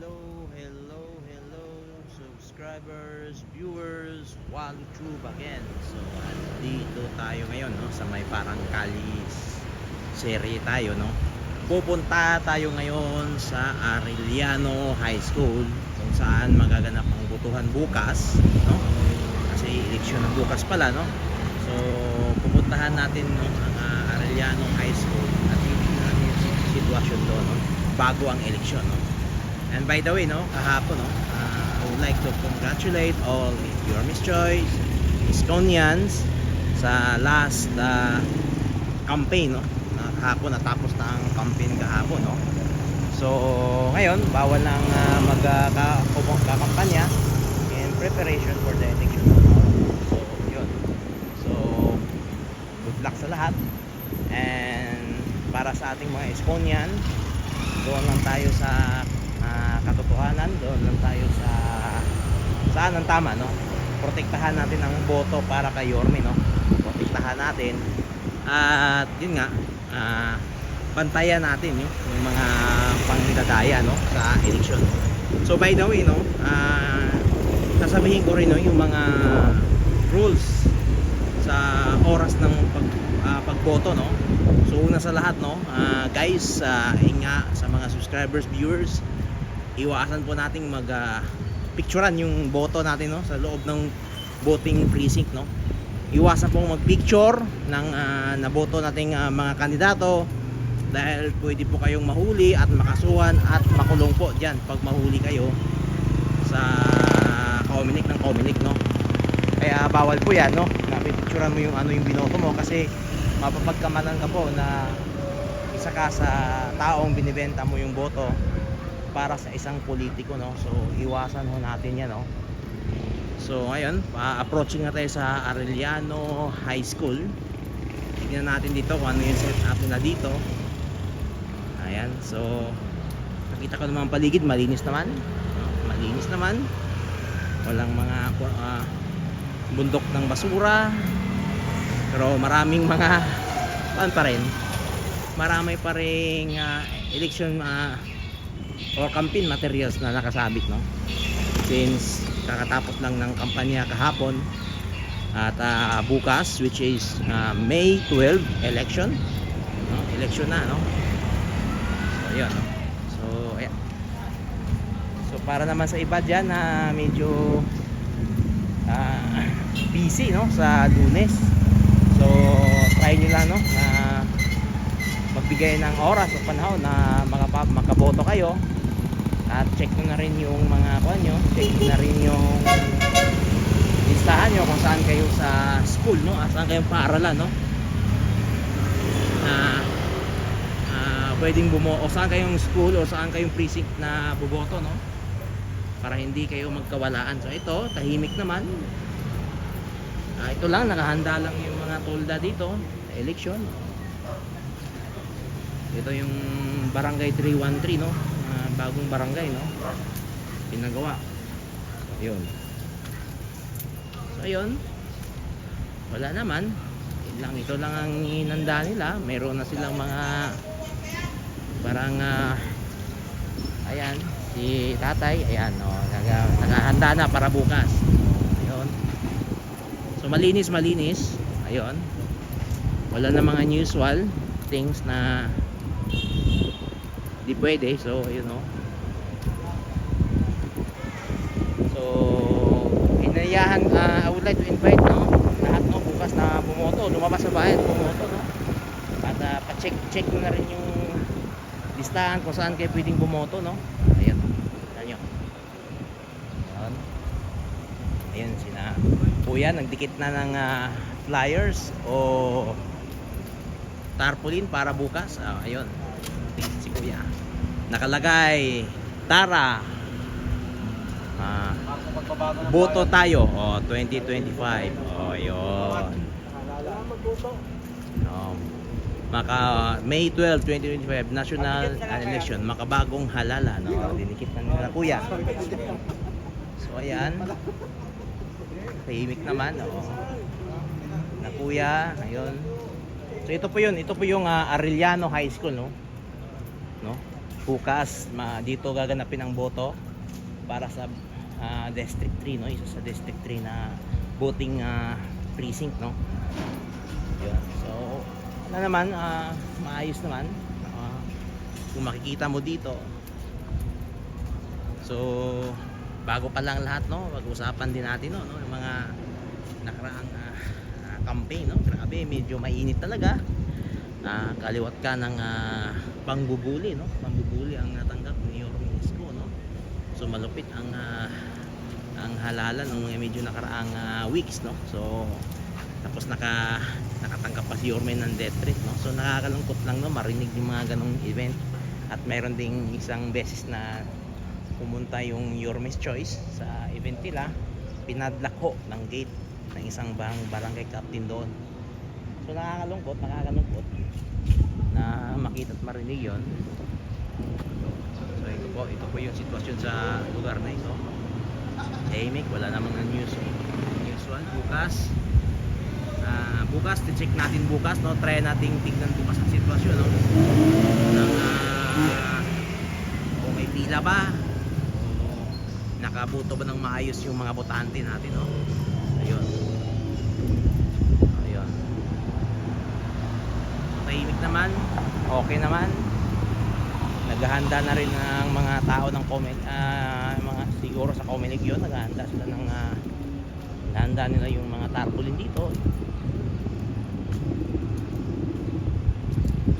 Hello, hello, hello, subscribers, viewers, YouTube again. So, dito tayo ngayon, no, sa may parang kalis serie tayo, no. Pupunta tayo ngayon sa Arellano High School kung saan magaganap ang butuhan bukas, no. Kasi eleksyon ng bukas pala, no. So, pupuntahan natin no, ang ah, Arellano High School at titignan natin yung sit- sitwasyon doon, no, bago ang eleksyon, no. And by the way, no, kahapon, no, uh, I would like to congratulate all your Miss Choice, Iskonians sa last uh, campaign, no. Na kahapon natapos na ang campaign kahapon, no. So, ngayon, bawal nang uh, magkakampanya in preparation for the election tomorrow. So, yun. So, good luck sa lahat. And para sa ating mga Iskonian, doon lang tayo sa ah, katotohanan, doon lang tayo sa saan ang tama, no? Protektahan natin ang boto para kay Yorme, no? Protektahan natin. At yun nga, ah, bantayan natin yung, yung mga pangdadaya, no? Sa eleksyon. So by the way, no? ah, sasabihin ko rin, no? Yung mga rules sa oras ng pag, ah, pagboto, no? So una sa lahat no, ah, guys, uh, inga sa mga subscribers, viewers, iwasan po nating mag ah, picturean yung boto natin no sa loob ng voting precinct no. Iwasan pong mag-picture ng ah, naboto nating ah, mga kandidato dahil pwede po kayong mahuli at makasuhan at makulong po diyan pag mahuli kayo sa Comelec ng Comelec no. Kaya bawal po 'yan no. Na picturean mo yung ano yung binoto mo kasi mapapagkamalan ka po na isa ka sa taong binibenta mo yung boto para sa isang politiko no? So iwasan ho natin yan no? So ngayon pa approaching na tayo sa Arellano High School. Tignan natin dito kung ano yung set up nila dito. Ayan so nakita ko naman paligid malinis naman. Malinis naman. Walang mga ah, bundok ng basura. Pero maraming mga ano pa rin? Marami pa rin ah, election ah, or campaign materials na nakasabit no? Since kakatapos lang ng kampanya kahapon at ah, bukas which is ah, May 12 election no? election na no? So yun no? so ayan. So para naman sa iba dyan na medyo ah, busy no? Sa lunes. So, try nyo lang no magbigay ng oras o panahon na makapa, makaboto kayo. At check nyo na rin yung mga kuha nyo. Check nyo na rin yung listahan nyo kung saan kayo sa school no? At saan kayong paaralan no? Na ah, pwedeng bumo o saan kayong school o saan kayong precinct na boboto no? Para hindi kayo magkawalaan. So ito tahimik naman. Ah, ito lang, nakahanda lang yung mga tolda dito election. Ito yung barangay 313, no? Ah, bagong barangay, no? Pinagawa. Ayun. So, ayun. Wala naman. Yun lang, ito lang ang hinanda nila. Meron na silang mga parang ah, ayan, si tatay, ayan, no? Naga, nakahanda na para bukas. Ayun. So malinis malinis. Ayun. Wala na mga usual things na di pwede. So ayun no. So inayahan uh, I would like to invite no lahat no bukas na bumoto, lumabas sa bahay at bumoto no. At uh, pa-check check mo na rin yung listahan kung saan kayo pwedeng bumoto no. Ayun. Tignan nyo. Ayun. Ayun sina Kuya, nagdikit na ng ah, flyers o tarpaulin para bukas. Ah, ayun. Kuya. Nakalagay Tara. Ah, boto tayo. Oh, 2025. Oh, ayun. Um, maka May 12, 2025 national election makabagong halala no dinikit na nila kuya so ayan tahimik naman oo. na kuya ayun so ito po yun ito po yung ah, Arellano High School no bukas ma, dito gaganapin ang boto para sa ah, District 3 no? Isa sa District 3 na voting ah, precinct no? Yun. So ano naman ah, maayos naman. Ah, kung makikita mo dito. So bago pa lang lahat no? Pag-usapan din natin no, no? Yung mga nakaraang ah, campaign no? Grabe medyo mainit talaga na kaliwat ka ng ah, pangbubuli no? Pangbubuli ang natanggap ni Yorme Isko no? So malupit ang ah, ang halalan ng medyo nakaraang ah, weeks no? So tapos naka nakatanggap pa si Yorme ng death threat no? So nakakalungkot lang no? Marinig yung mga ganong event. At mayroon ding isang beses na pumunta yung Yorme's Choice sa event nila. Pinadlock ho ng gate ng isang bang barangay captain doon so nakakalungkot nakakalungkot. Na makita at marinig yon so ito po ito po yung sitwasyon sa lugar na ito. Tahimik wala namang na news usual bukas. Ah, bukas check natin bukas no? Try nating tignan bukas ang sitwasyon no? Ng ah, kung may pila ba nakabuto ba ng maayos yung mga botante natin no naman. Okay naman. Naghahanda na rin ng mga tao ng Comelec ah, mga siguro sa Comelec yun naghahanda sila ng ah, naghahanda nila yung mga tarpaulin dito.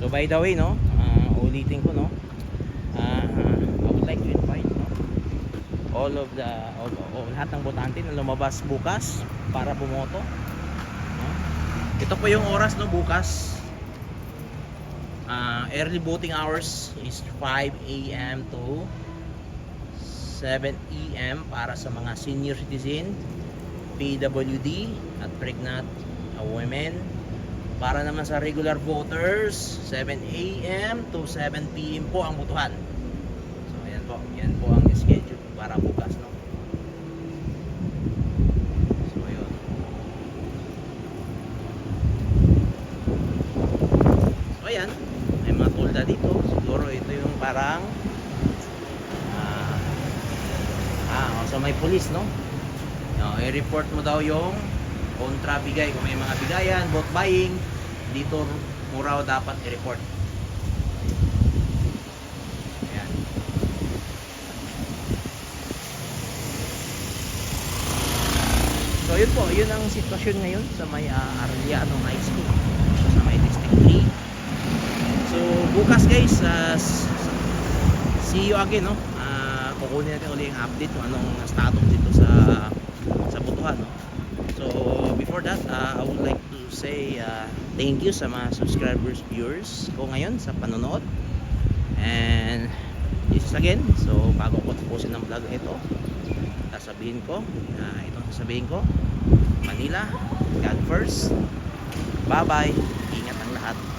So by the way no ah, ulitin ko no ah, I would like to invite no all of the all, all, lahat ng botante na lumabas bukas para bumoto no? ito po yung oras no bukas Ah, early voting hours is 5 a.m. to 7 a.m. para sa mga senior citizen, PWD at pregnant uh, women. Para naman sa regular voters, 7 a.m. to 7 p.m. po ang butuhan. So ayan po, yan po ang schedule para bukas no. So ayan, tulda dito. Siguro ito yung parang ah, ah oh, so may pulis no. No, i-report mo daw yung kontra bigay kung may mga bigayan, vote buying, dito mo dapat i-report. So yun po, yun ang sitwasyon ngayon sa may uh, Arellano High School. So, sa may District 3. So bukas guys, uh, see you again no. Ah, kukunin natin uli yung update kung anong status dito sa sa butuhan no. So before that, uh, I would like to say uh, thank you sa mga subscribers, viewers ko ngayon sa panonood. And this is again, so bago ko tapusin ang vlog ito, sasabihin ko, uh, itong sasabihin ko, Manila, God first. Bye-bye. Ingat ang lahat.